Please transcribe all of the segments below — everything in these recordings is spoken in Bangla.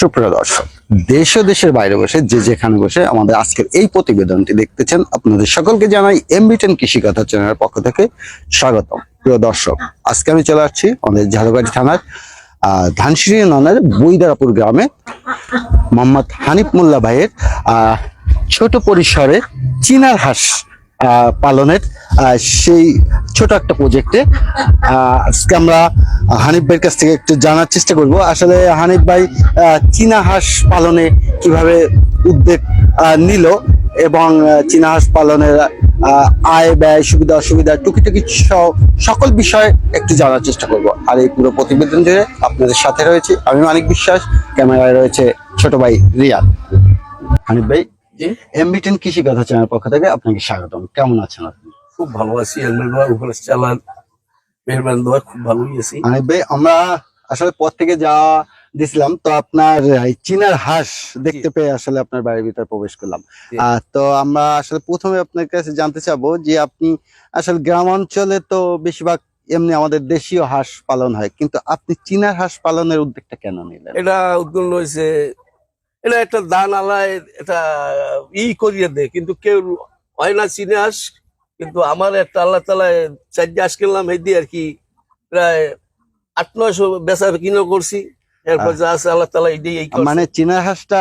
সুপ্রিয় দর্শক, দেশ দেশের বাইরে বসে যে যেখানে বসে আমাদের আজকের এই প্রতিবেদনটি দেখতেছেন, আপনাদের সকলকে জানাই এমবিটেন কৃষি কথা চ্যানেলের পক্ষ থেকে স্বাগতম। প্রিয় দর্শক, আজকে আমি চলে আসছি আমাদের ঝাড়গাড়ি থানার ধানসিঁড়ি ননের বৈদারাপুর গ্রামে মোহাম্মদ হানিফ মোল্লা ভাইয়ের ছোট পরিসরে চিনার হাঁস পালনের সেই ছোট একটা প্রজেক্টে আজকে আমরা হানিফ ভাইয়ের কাছ থেকে একটু জানার চেষ্টা করব। আসলে হানিফ ভাই চীনা হাঁস পালনে কীভাবে উদ্যোগ আহ, নিল এবং চীনা হাঁস পালনের আয় ব্যয় সুবিধা অসুবিধা টুকিটুকি সকল বিষয়ে একটু জানার চেষ্টা করব। আর এই পুরো প্রতিবেদন জুড়ে আপনাদের সাথে রয়েছে। আমি মানিক বিশ্বাস ক্যামেরায় রয়েছে ছোট ভাই রিয়াদ। হানিফ ভাই এমবিটেন কৃষি কথা চ্যানেল পক্ষ থেকে আপনাকে স্বাগতম। কেমন আছেন আপনি? খুব ভালো আছি চালান মেহরবান দোয়া খুব ভালোই আছি। হানিফ ভাই আমরা আসলে পথ থেকে যাওয়া দিছিলাম তো আপনার চীনার হাঁস দেখতে পেয়ে আসলে আপনার বাড়ির ভিতর প্রবেশ করলাম। তো আমরা আসলে প্রথমে আপনার কাছে জানতে চাবো যে আপনি আসলে গ্রাম অঞ্চলে তো বেশিরভাগ এমনি আমাদের দেশীয় হাঁস পালন হয় কিন্তু আপনি চীনার হাঁস পালনের উদ্যোগটা কেন নিলেন? এটা উদ্যোগ হয়েছে এটা একটা দান আলায় এটা ই করিয়ে দেয় কিন্তু কেউ হয় না চিনে আস কিন্তু আমার একটা আল্লাহ তালায় চারটে আস কিনলাম এই দিয়ে আর কি প্রায় আট নয়শো বেচা কিনো করছি। এরপর যা আছে আল্লাহ তালা দিয়ে মানে চীনার হাঁসটা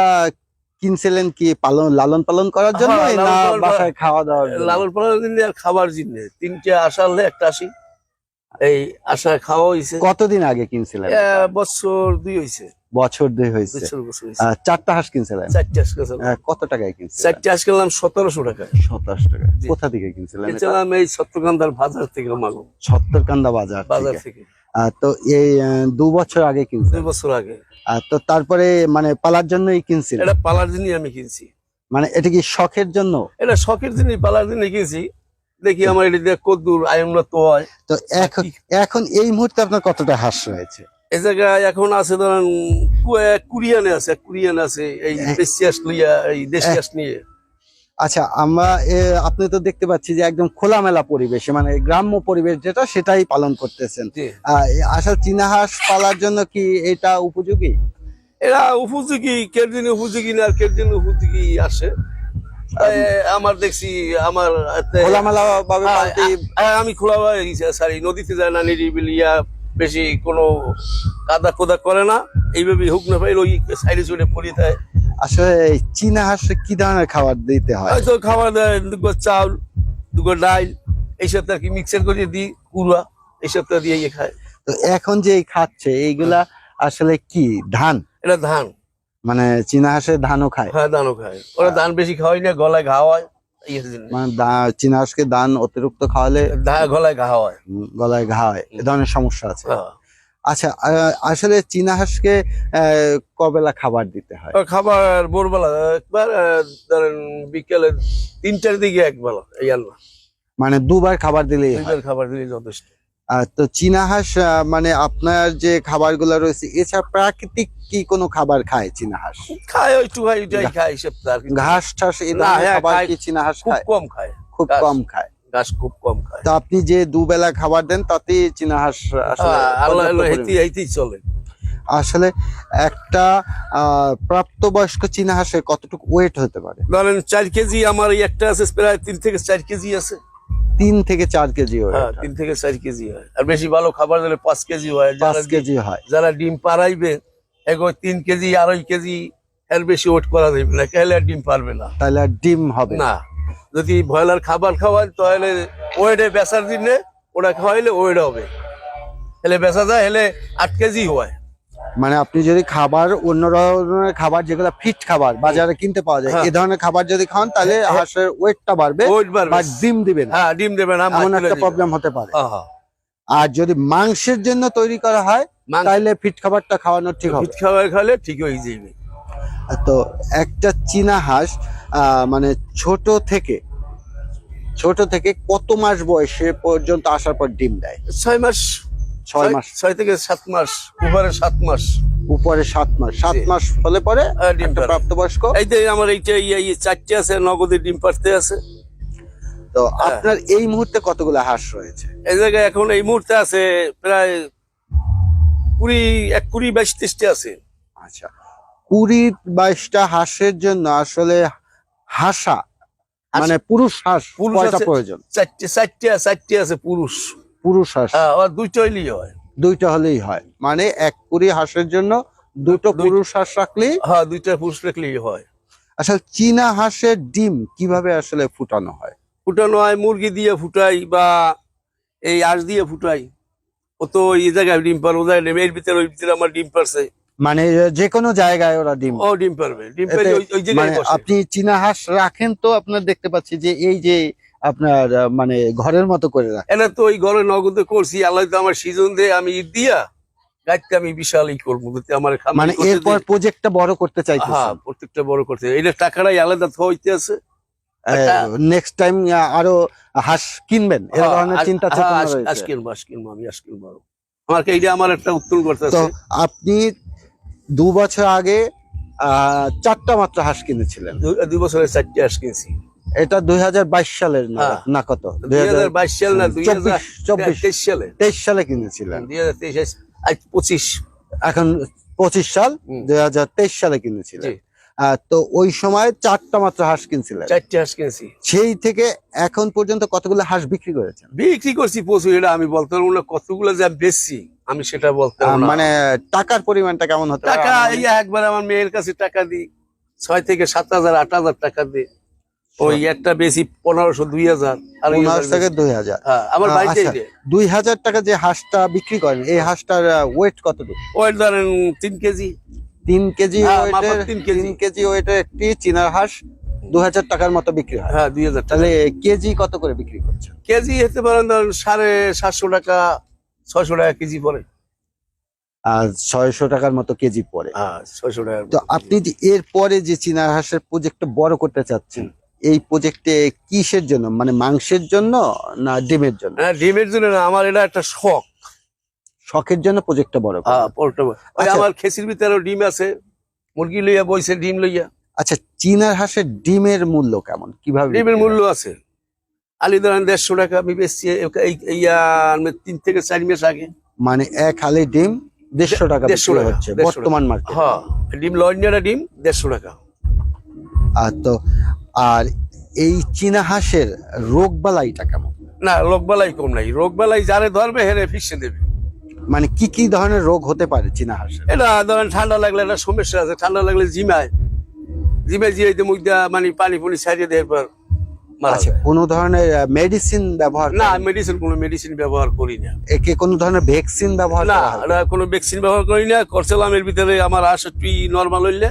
কিনছিলেন কি পালন লালন পালন করার জন্য হ্যাঁ, না বাসায় খাওয়া জন্য? লালন পালনের জন্য আর খাবার জন্য তিনটে আশা হলে একটা আসি এই আশা খাওয়া হয়েছে কতদিন আগে কিনছিলেন? বছর দুই হয়েছে বছর দুই হয়েছে। চারটা হাঁস কিনছিলেন? আহ, কত টাকায় কিনছিলেন? চারটে আস কিনলাম সতেরোশো টাকা সাতাশ টাকা কোথা থেকে কিনছিলেন? কিনছিলাম এই সত্যকান্দার বাজার থেকে মাগো বাজার বাজার থেকে। তো এই দু বছর আগে কিনছেন দুই বছর আগে। তো তারপরে মানে পালার জন্যই কিনছিলেন? এটা পালার জন্যই আমি কিনছি। মানে এটা কি শখের জন্য? এটা শখের জন্যই পালার জন্য কিনছি। দেখি আমার এটা কদ্দুর আয়ুন্নত হয় তো এখন এখন এই মুহূর্তে আপনার কতটা হাঁস রয়েছে? এই জায়গায় এখন আছে ধরেন কুরিয়ানে আছে কুরিয়ান আছে এই দেশি আস লইয়া এই দেশি আস নিয়ে। আচ্ছা আমরা আপনি তো দেখতে পাচ্ছি যে একদম খোলামেলা পরিবেশে মানে গ্রাম্য পরিবেশ যেটা সেটাই পালন করতেছেন। আসলে চীনা হাঁস পালার জন্য কি এটা উপযোগী? এরা উপযোগী কের জন্য উপযোগী না কের জন্য উপযোগী আসে। আমার দেখছি আমার খোলামেলা ভাবে হ্যাঁ, হ্যাঁ, আমি খোলা সারি নদীতে যায় না নিরিবিলি ইয়া বেশি কোনো কাদা কোদা করে না। এইভাবে হুক না পাইলে ওই সাইডে চড়ে পড়ে দেয়। আসলে এই চীনা হাঁসে কি ধরনের খাবার দিতে হয়? হয়তো খাবার দেয় দুগো চাউল দুগো ডাল এইসব আর কি মিক্সার করে দিই কুড়া এইসব তো দিয়ে ইয়ে খায়। তো এখন যে এই খাচ্ছে এইগুলা আসলে কি ধান? এটা ধান। মানে চীনা হাঁসে ধানও খায়? হ্যাঁ ধানও খায়। ওরা ধান বেশি খাওয়াই না গলায় ঘা হয় এই মানে দা- চীনা হাঁসকে ধান অতিরিক্ত খাওয়ালে গলায় ঘা হয়। গলায় ঘা হয় এ ধরনের সমস্যা আছে। হ্যাঁ। আচ্ছা আসলে চীনা হাঁসকে আহ, কবেলা খাবার দিতে হয়? খাবার ভোরবেলা একবার ধরেন বিকেলে তিনটার দিকে একবেলা এই আল্লাহ। মানে দুবার খাবার দিলেই হয়? খাবার দিলে যথেষ্ট। তো চীনা হাঁস মানে আপনার যে খাবারগুলো রয়েছে এছাড়া প্রাকৃতিক কি কোনো খাবার খায় চীনা হাঁস? খায় একটু খায়। ঘাস ঠাস এই হ্যাঁ, খাবার। কি চীনা হাঁস খায়? কম খায়। খুব কম খায়। ঘাস খুব কম খায়। তো আপনি যে দুবেলা খাবার দেন তাতে চীনা হাঁস আসলে হ্যাঁ, চলে। আসলে একটা প্রাপ্তবয়স্ক চীনা হাঁসের কতটুকু ওয়েট হতে পারে? ধরেন চার কেজি আমার এই একটা আছে প্রায় তিন থেকে চার কেজি আছে। তিন থেকে চার কেজি হ্যাঁ ওয়েট তিন থেকে চার কেজি হয়। আর বেশি ভালো খাবার দিলে পাঁচ কেজি হয়। পাঁচ কেজি হয়। যারা ডিম পাড়াইবে এগো তিন কেজি আড়াই কেজি এর বেশি ওয়েট করা যাবে না। খেলে আর ডিম পারবে না। তাহলে আর ডিম হবে না। যদি ব্রয়লার খাবার খাওয়ায় তাহলে ওয়েটে বেচার দিনে ওটা খাওয়াইলে ওয়েট হবে। হেলে বেচা যায় হলে আট কেজি হয়। মানে আপনি যদি খাবার অন্য ধরনের খাবার যেগুলো ফিট খাবার বাজারে কিনতে পাওয়া যায় হ্যাঁ। এই ধরনের খাবার যদি খান তাহলে হাঁসের ওয়েটটা বাড়বে বা ডিম দিবেন। হ্যাঁ ডিম দেবে না এমন একটা প্রবলেম হতে পারে। আর যদি মাংসের জন্য তৈরি করা হয় তাহলে ফিট খাবারটা খাওয়ানো ঠিক হবে। পিঠ খাবার খালে ঠিক হয়ে যাবে। তো একটা চীনা হাঁস মানে ছোট থেকে ছোট থেকে কত মাস বয়সে পর্যন্ত আসার পর ডিম দেয়? ছয় মাস ছয় মাস। ছয় থেকে সাত মাস উপরে সাত মাস। উপরে সাত মাস। সাত মাস হলে পরে ডিম প্রাপ্তবয়স্ক। এই যে আমার এইটা ইয়ে চারটে আছে নগদের ডিম পাড়তে আছে। তো হ্যাঁ। আপনার এই মুহূর্তে কতগুলো হাঁস রয়েছে? এই জায়গায় এখন এই মুহূর্তে আছে প্রায় কুড়ি এক কুড়ি বাইশ ত্রিশটা আছে। আচ্ছা। কুড়ি বাইশটা হাঁসের জন্য আসলে হাসা মানে পুরুষ হাঁস পুরুষ প্রয়োজন? চারটে চারটে চারটে আছে পুরুষ। পুরুষ হাঁস। হ্যাঁ আর দুইটা হইলেই হয়। দুইটা হলেই হয়। মানে এক কুড়ি হাঁসের জন্য দুটো পুরুষ হাঁস রাখলেই? হ্যাঁ দুইটা পুরুষ রাখলেই হয়। আসলে চীনা হাঁসের ডিম কীভাবে আসলে ফুটানো হয়? ফুটানো হয় মুরগি দিয়ে ফুটাই বা এই আঁশ দিয়ে ফুটাই। ও তো এই জায়গায় ডিম পার ও জায়গায় এর ভিতরে ওই ভিতরে আমার ডিম পারছে মানে যে কোনো জায়গায় ওরা ডিম ও ডিম পারবে ডিম ওই- ওই জায়গায় মানে আপনি চীনা হাঁস রাখেন তো আপনার দেখতে পাচ্ছি যে এই যে আপনার মানে ঘরের মতো করে রাখেন এনে তো ওই ঘরে নগদে করছি আল্লাহ তো আমার সিজন দিয়ে আমি ঈদ দিয়া গাছটা আমি বিশাল ই করব আমার মানে এরপর প্রজেক্টটা বড় করতে হ্যাঁ প্রত্যেকটা বড় করতে এটা টাকাটাই আলাদা হইতে আছে। নেক্সট টাইম আরও হাঁস কিনবেন এর হ্যাঁ, ধরনের চিন্তা হ্যাঁ, চেতনা আজ- রয়েছে। আজ কিনবো আজ কিনবো আমি আজ কিনবো। আমার এইটা আমার একটা উত্তর করতে তো আছে। আপনি দু বছর আগে আহ, চারটা মাত্র হাঁস কিনেছিলেন। দু- দুই বছরের চারটে হাঁস কিনছি। এটা দুই হাজার বাইশ সালের না- হ্যাঁ। না কত? দুই হাজার বাইশ সাল না দুই চব্বিশ। সালে। তেইশ সালে কিনেছিলেন। দুই হাজার তেইশ পঁচিশ। এখন পঁচিশ সাল দুই হাজার তেইশ সালে কিনেছিলেন। তো ওই সময় চারটা মাত্র হাঁস কিনছিলেন। চারটে হাঁস কিনছি। সেই থেকে এখন পর্যন্ত কতগুলো হাঁস বিক্রি করেছেন? বিক্রি করছি প্রচুর এটা আমি বলতে পারব না কতগুলো যা বেচছি আমি সেটা বলতে মানে টাকার পরিমাণটা কেমন হতো টাকা এই একবার আমার মেয়ের কাছে টাকা দিই ছয় থেকে সাত হাজার আট হাজার টাকা দিই। ওই একটা বেশি পনেরোশো দুই হাজার হাজার থেকে দুই হাজার। হ্যাঁ, আমার বাড়িতে আচ্ছা। দুই হাজার টাকা যে হাঁসটা বিক্রি করেন এই হাঁসটার ওয়েট কতটুকু? ধরেন তিন কেজি। তিন কেজি হ্যাঁ, তিন কেজি। ওয়েটের একটি চীনার হাঁস দু হাজার টাকার মতো বিক্রি হয়। হ্যাঁ দুই হাজার তাহলে কেজি কত করে বিক্রি করছে কেজি হতে পারেন ধরেন সাড়ে সাতশো টাকা ছয়শো টাকা কেজি পরে আর ছয়শো টাকার মতো কেজি পড়ে। হ্যাঁ ছয়শো টাকা তো আপনি যে এর পরে যে চীনা হাঁসের প্রজেক্টটা বড় করতে চাচ্ছেন এই প্রজেক্টে কিসের জন্য? মানে মাংসের জন্য না ডিমের জন্য? হ্যাঁ ডিমের জন্য না আমার এটা একটা শখ। শখের জন্য প্রজেক্টটা বড়। হ্যাঁ ওই আচ্ছা। আমার খেসির ভিতরে ডিম আছে মুরগি লইয়া বইছে ডিম লইয়া। আচ্ছা চীনার হাঁসের ডিমের মূল্য কেমন? কীভাবে ডিমের মূল্য আছে। আলি ধরেন দেড়শো টাকা আমি ইয়া তিন থেকে চার মাস আগে। মানে এক হালি ডিম দেড়শো টাকা দেড়শো টাকা, হচ্ছে বর্তমান মার্কেট হ্যাঁ ডিম লন্ডনের ডিম দেড়শো টাকা। আর তো আর এই চীনা হাঁসের রোগ বালাইটা কেমন? না রোগবালাই কম নাই। রোগ বালাই যারে ধরবে হেরে ফিসে দেবে। মানে কি কি ধরনের রোগ হতে পারে চীনা হাঁসের? এটা ধরেন ঠান্ডা লাগলে একটা সমস্যা আছে। ঠান্ডা লাগলে জিমায়। জিমায় জিরাইতে মুখ মানে পানি পুনি ছাড়িয়ে দেওয়ার পর আচ্ছা। কোনো ধরনের মেডিসিন ব্যবহার না? মেডিসিন কোনো মেডিসিন ব্যবহার করি না। একে কোনো ধরনের ভ্যাকসিন ব্যবহার না করা কোনো ভ্যাকসিন ব্যবহার করি না। করছিলাম এর ভিতরে আমার আশা তুই নর্মাল হইলে।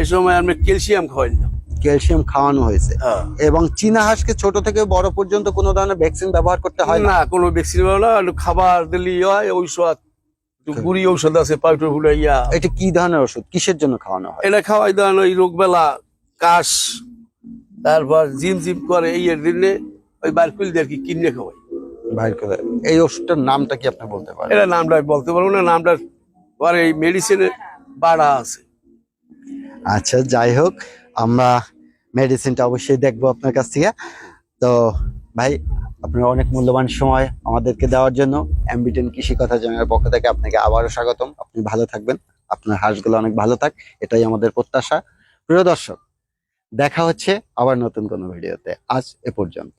এই সময় আমি ক্যালসিয়াম খাওয়াই না ক্যালসিয়াম খাওয়ানো হয়েছে। হ্যাঁ। এবং চীনা হাঁসকে ছোট থেকে বড় পর্যন্ত কোনো ধরনের ভ্যাকসিন ব্যবহার করতে হয় না। কোনো ভ্যাকসিন ব্যবহার খাবার দিলেই হয় ঔষধ। গুড়ি ঔষধ আছে পাউডার এটা কি ধরনের ওষুধ কিসের জন্য খাওয়ানো হয়? এটা খাওয়াই দেন ওই রোগবেলা কাশ তারপর জিম জিম করে এই এর দিনে ওই বারকুল দিয়ে কি কিনে খাওয়াই। এই ওষুধটার নামটা কি আপনি বলতে পারেন? এটা নামটা আমি বলতে পারব না নামটা এই মেডিসিনের বাড়া আছে। আচ্ছা যাই হোক আমরা মেডিসিনটা অবশ্যই দেখব আপনার কাছ থেকে। তো ভাই, আপনার অনেক মূল্যবান সময় আমাদেরকে দেওয়ার জন্য। অ্যাম্বিটেন কৃষি কথা জানার পক্ষ থেকে আপনাকে আবারও স্বাগতম। আপনি ভালো থাকবেন। আপনার হাঁসগুলো অনেক ভালো থাক। এটাই আমাদের প্রত্যাশা। প্রিয় দর্শক, দেখা হচ্ছে আবার নতুন কোনো ভিডিওতে। আজ এ পর্যন্ত।